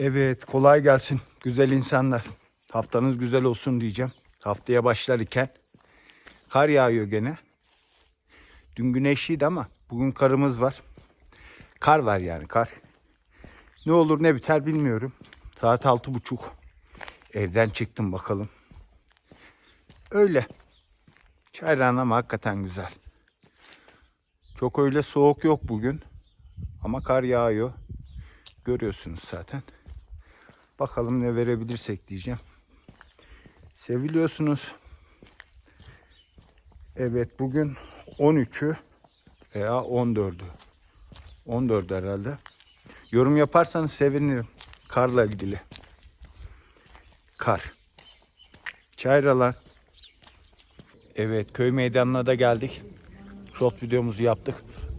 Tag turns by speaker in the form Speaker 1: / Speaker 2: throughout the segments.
Speaker 1: Evet kolay gelsin güzel insanlar. Haftanız güzel olsun diyeceğim. Haftaya başlarken kar yağıyor gene. Dün güneşliydi ama bugün karımız var. Kar var yani kar. Ne olur ne biter bilmiyorum. Saat altı buçuk. Evden çıktım bakalım. Öyle. Çayran ama hakikaten güzel. Çok öyle soğuk yok bugün. Ama kar yağıyor. Görüyorsunuz zaten. Bakalım ne verebilirsek diyeceğim. Seviliyorsunuz. Evet bugün 13'ü veya 14'ü. 14 herhalde. Yorum yaparsanız sevinirim. Karla ilgili. Kar. Çayralar. Evet köy meydanına da geldik. Short videomuzu yaptık.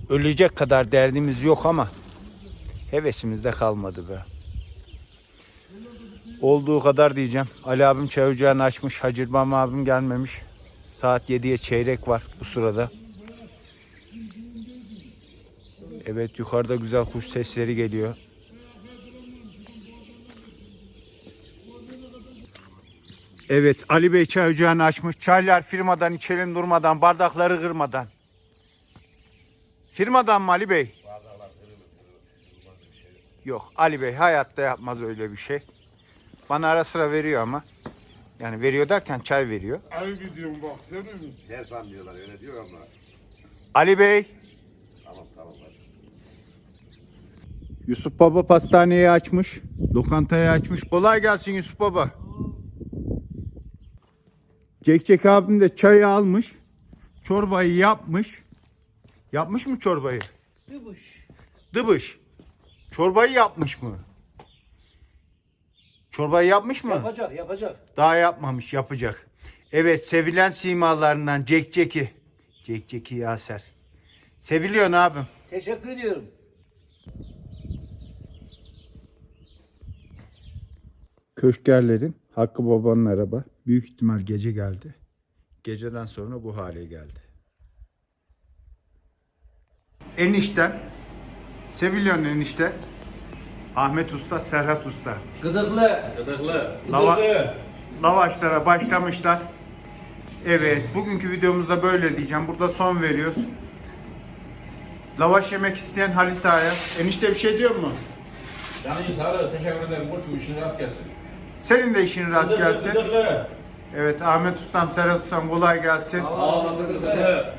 Speaker 1: Ölecek kadar derdimiz yok ama hevesimiz de kalmadı be. Olduğu kadar diyeceğim. Ali abim çay ocağını açmış. Hacırbam abim gelmemiş. Saat 7'ye çeyrek var bu sırada. Evet yukarıda güzel kuş sesleri geliyor. Evet Ali Bey çay ocağını açmış. Çaylar firmadan içelim durmadan, bardakları kırmadan. Firmadan mı Ali Bey? Yok Ali Bey hayatta yapmaz öyle bir şey. Bana ara sıra veriyor ama. Yani veriyor derken çay veriyor.
Speaker 2: Ay gidiyorum bak görüyor musun?
Speaker 3: Ters anlıyorlar öyle diyor ama.
Speaker 1: Ali Bey,
Speaker 3: Tamam tamam hadi.
Speaker 1: Yusuf Baba pastaneyi açmış. Lokantayı açmış. Kolay gelsin Yusuf Baba. Cekcek abim de çayı almış. Çorbayı yapmış. Yapmış mı çorbayı?
Speaker 4: Dıbış.
Speaker 1: Dıbış. Çorbayı yapmış mı? Çorbayı yapmış mı?
Speaker 4: Yapacak, yapacak.
Speaker 1: Daha yapmamış, yapacak. Evet, sevilen simalarından Cekcek'i. Cekcek'i Yaser. Seviliyorsun abim.
Speaker 4: Teşekkür ediyorum.
Speaker 1: Köşkerlerin Hakkı Baba'nın araba. Büyük ihtimal gece geldi. Geceden sonra bu hale geldi. Enişte. Seviliyorsun enişte. Ahmet Usta, Serhat Usta.
Speaker 4: Gıdıklı.
Speaker 5: Gıdıklı.
Speaker 1: Lava- lavaşlara başlamışlar. Evet, bugünkü videomuzda böyle diyeceğim. Burada son veriyoruz. Lavaş yemek isteyen Halit Ağa'ya. Enişte bir şey diyor mu?
Speaker 5: Canı sağlığı teşekkür ederim. Koçum işin rast gelsin.
Speaker 1: Senin de işin rast gelsin.
Speaker 5: Gıdıklı.
Speaker 1: Evet, Ahmet Ustam, Serhat Ustam kolay gelsin.
Speaker 5: Ağlasın gıdıklı.